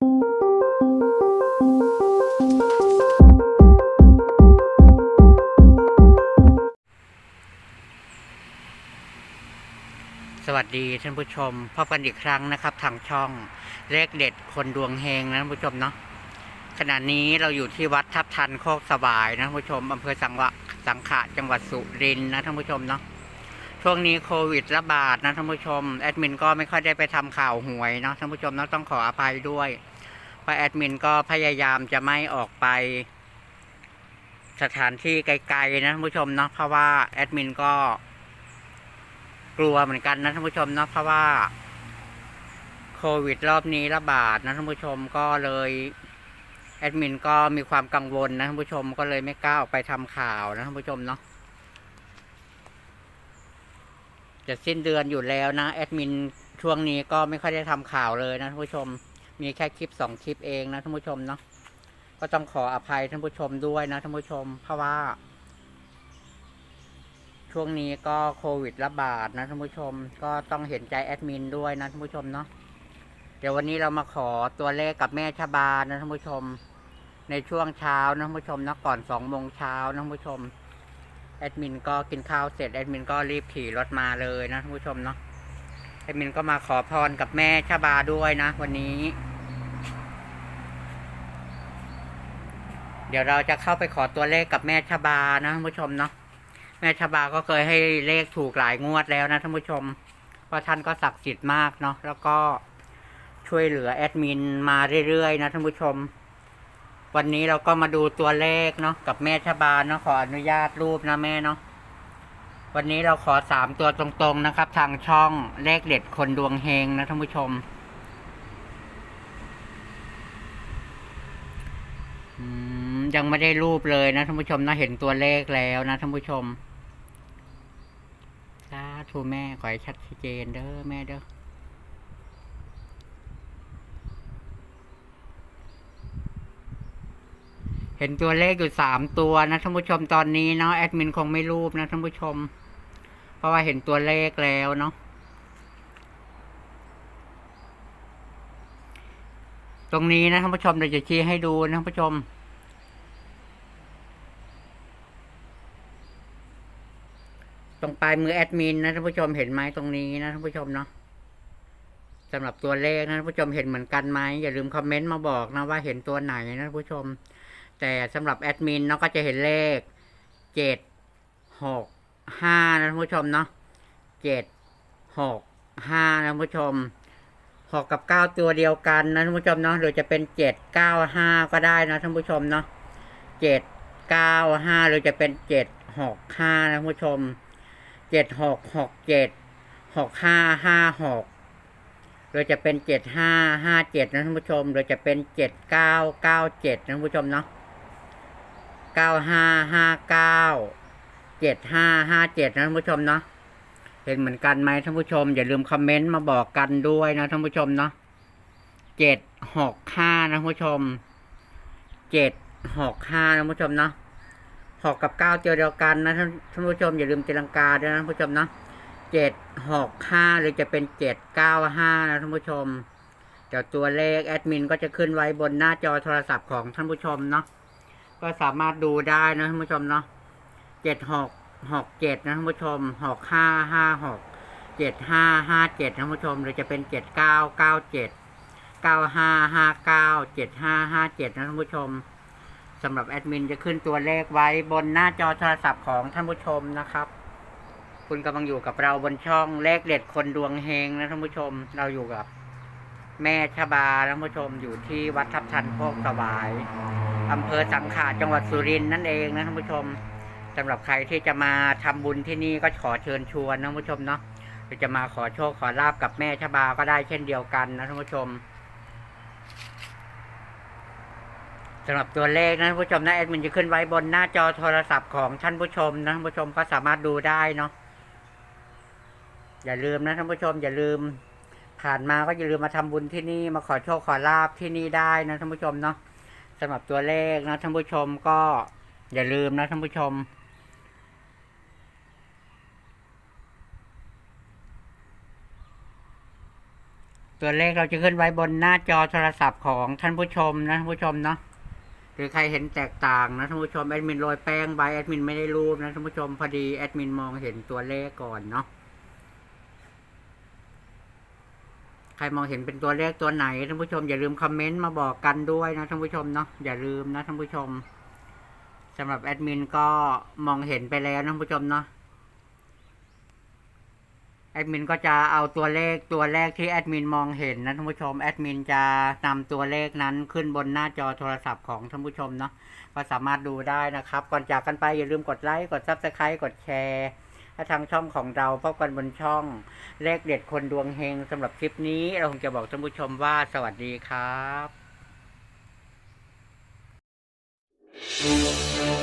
สวัสดีท่านผู้ชมพบกันอีกครั้งนะครับ ทางช่องเลขเด็ดคนดวงเฮงนะท่านผู้ชมเนาะขณะนี้เราอยู่ที่วัดทับทันโคกสบายนะท่านผู้ชมอำเภอสังวะสังขะจังหวัดสุรินทร์นะท่านผู้ชมเนาะช่วงนี้โควิดระบาดนะท่านผู้ชมแอดมินก็ไม่ค่อยได้ไปทำข่าวหวยเนาะท่านผู้ชมเนาะต้องขออภัยด้วย เพราแอดมินก็พยายามจะไม่ออกไป สถานที่ไกลๆนะท่านผู้ชมเนาะเพราะว่าแอดมินก็ กลัวเหมือนกันนะท่านผู้ชมเนาะเพราะว่าโควิดรอบนี้ระบาดนะท่านผู้ชมก็เลยแอดมินก็มีความกังวลนะท่านผู้ชมก็เลยไม่กล้าออกไปทำข่าวนะท่านผู้ชมเนาะจะสิ้นเดือนอยู่แล้วนะแอดมินช่วงนี้ก็ไม่ค่อยได้ทำข่าวเลยนะท่านผู้ชม มีแค่คลิปสองคลิปเองนะท่านผู้ชมเนาะก็ต้องขออภัยท่านผู้ชมด้วยนะท่านผู้ชม เพราะว่า ช่วงนี้ก็โควิดระบาดนะท่านผู้ชม ก็ต้องเห็นใจแอดมินด้วยนะท่านผู้ชมเนาะเดี๋ยววันนี้เรามาขอตัวเลขกับแม่ชบานะท่านผู้ชม ในช่วงเช้านะท่านผู้ชมนะก่อนสองโมงเช้านะท่านผู้ชมแอดมินก็กินข้าวเสร็จแอดมินก็รีบขี่รถมาเลยนะท่านผู้ชมเนาะแอดมินก็มาขอพรกับแม่ชบาด้วยนะ วันนี้ เดี๋ยวเราจะเข้าไปขอตัวเลขกับแม่ชบานะท่านผู้ชมเนาะแม่ชบาก็เคยให้เลขถูกหลายงวดแล้วนะท่านผู้ชมเพราะท่านก็ศักดิ์สิทธิ์มากเนาะแล้วก็ช่วยเหลือแอดมินมาเรื่อยๆนะท่านผู้ชม วันนี้เราก็มาดูตัวเลขเนาะกับแม่ชบาเนาะขออนุญาตรูปนะแม่เนาะวันนี้เราขอสามตัวตรงๆนะครับ ทางช่องเลขเด็ดคนดวงเฮงนะท่านผู้ชม อืม ยังไม่ได้รูปเลยนะท่านผู้ชมนะเห็นตัวเลขแล้วนะท่านผู้ชมสาธุแม่ขอให้ชัดเจนเด้อแม่เด้อเห็นตัวเลขอยู่สามตัวนะท่านผู้ชมตอนนี้เนาะแอดมินคงไม่รูปนะท่านผู้ชม เพราะว่าเห็นตัวเลขแล้วเนาะตรงนี้นะท่านผู้ชมเราจะชี้ให้ดูนะท่านผู้ชม ตรงปลายมือแอดมินนะท่านผู้ชมเห็นไหมตรงนี้นะท่านผู้ชมเนาะสำหรับตัวเลขนะท่านผู้ชมเห็นเหมือนกันไหมอย่าลืมคอมเมนต์มาบอกนะว่าเห็นตัวไหนนะท่านผู้ชม แต่สำหรับแอดมินเนาะก็จะเห็นเลขเจ็ดหกห้านะท่านผู้ชมเนาะเจ็ดหกห้านะท่านผู้ชมหกกับเก้าตัวเดียวกันนะท่านผู้ชมเนาะหรือจะเป็นเจ็ดเก้าห้าก็ได้นะท่านผู้ชมเนาะเจ็ดเก้าห้าหรือจะเป็นเจ็ดหกห้านะท่านผู้ชม เจ็ดหกหกเจ็ดหกห้าห้าหกหรือจะเป็นเจ็ดห้าห้าเจ็ดนะท่านผู้ชมหรือจะเป็นเจ็ดเก้าเก้าเจ็ดนะท่านผู้ชมเนาะเก้าห้าห้าเก้าเจ็ดห้าห้าเจ็ดนะท่านผู้ชมเนาะเห็นเหมือนกันไหมท่านผู้ชม อย่าลืมคอมเมนต์มาบอกกันด้วยนะท่านผู้ชมเนาะเจ็ดหกห้านะท่านผู้ชมเจ็ดหกห้านะท่านผู้ชมเนาะ หกกับเก้าตัวเดียวกันนะท่านท่านผู้ชมอย่าลืมตีลังกาด้วยนะท่านผู้ชมนะเจ็ดหกห้าหรือจะเป็นเจ็ดเก้าห้านะท่านผู้ชมเดี๋ยวตัวเลขแอดมินก็จะขึ้นไว้บนหน้าจอโทรศัพท์ของท่านผู้ชมเนาะก็สามารถดูได้นะท่านผู้ชมเนาะเจ็ดหกหกเจ็ดนะท่านผู้ชมหกห้าห้าหกเจ็ดห้าห้าเจ็ดท่านผู้ชม หรือจะเป็นเจ็ดเก้าเก้าเจ็ดเก้าห้าห้าเก้าเจ็ดห้าห้าเจ็ดนะท่านผู้ชม สำหรับแอดมินจะขึ้นตัวเลขไว้บนหน้าจอโทรศัพท์ของท่านผู้ชมนะครับ คุณกำลังอยู่กับเราบนช่องเลขเด็ดคนดวงเฮงนะท่านผู้ชม เราอยู่กับ แม่ชบาท่านผู้ชมอยู่ที่วัดทับทันโคกสบายอำเภอสังขะจังหวัดสุรินทร์นั่นเองนะท่านผู้ชมสำหรับใครที่จะมาทำบุญที่นี่ก็ขอเชิญชวนนะท่านผู้ชมเนาะจะมาขอโชคขอลาบกับแม่ชบาก็ได้เช่นเดียวกันนะท่านผู้ชม สำหรับตัวเลขนะท่านผู้ชมนะแอดมินจะขึ้นไว้บนหน้าจอโทรศัพท์ของท่านผู้ชมนะท่านผู้ชมก็สามารถดูได้เนาะอย่าลืมนะท่านผู้ชม อย่าลืม ผ่านมาก็อย่าลืมมาทำบุญที่นี่มาขอโชคขอลาบที่นี่ได้นะท่านผู้ชมเนาะสำหรับตัวเลขนะท่านผู้ชมก็ อย่าลืมนะท่านผู้ชมตัวเลขเราจะขึ้นไว้บนหน้าจอโทรศัพท์ของท่านผู้ชมนะท่านผู้ชมเนาะ รือใครเห็นแตกต่างนะท่านผู้ชมแอดมินโรยแป้งใบแอดมินไม่ได้รูปนะท่านผู้ชมพอดีแอดมินมองเห็นตัวเลขก่อนเนาะใครมองเห็นเป็นตัวเลขตัวไหนท่านผู้ชมอย่าลืมคอมเมนต์มาบอกกันด้วยนะท่านผู้ชมเนาะอย่าลืมนะท่านผู้ชมสำหรับแอดมินก็มองเห็นไปแล้วนะท่านผู้ชมเนาะ แอดมินก็จะเอาตัวเลขตัวแรกที่แอดมินมองเห็นนะท่านผู้ชมแอดมินจะนำตัวเลขนั้นขึ้นบนหน้าจอโทรศัพท์ของท่านผู้ชมเนาะก็สามารถดูได้นะครับ ก่อนจากกันไปอย่าลืมกดไลค์กดซับสไครต์กดแชร์ถ้ทางช่องของเราพบกันบนช่องเลขเด็ดคนดวงเฮงสำหรับคลิปนี้ เราคงจะบอกท่านผู้ชมว่าสวัสดีครับ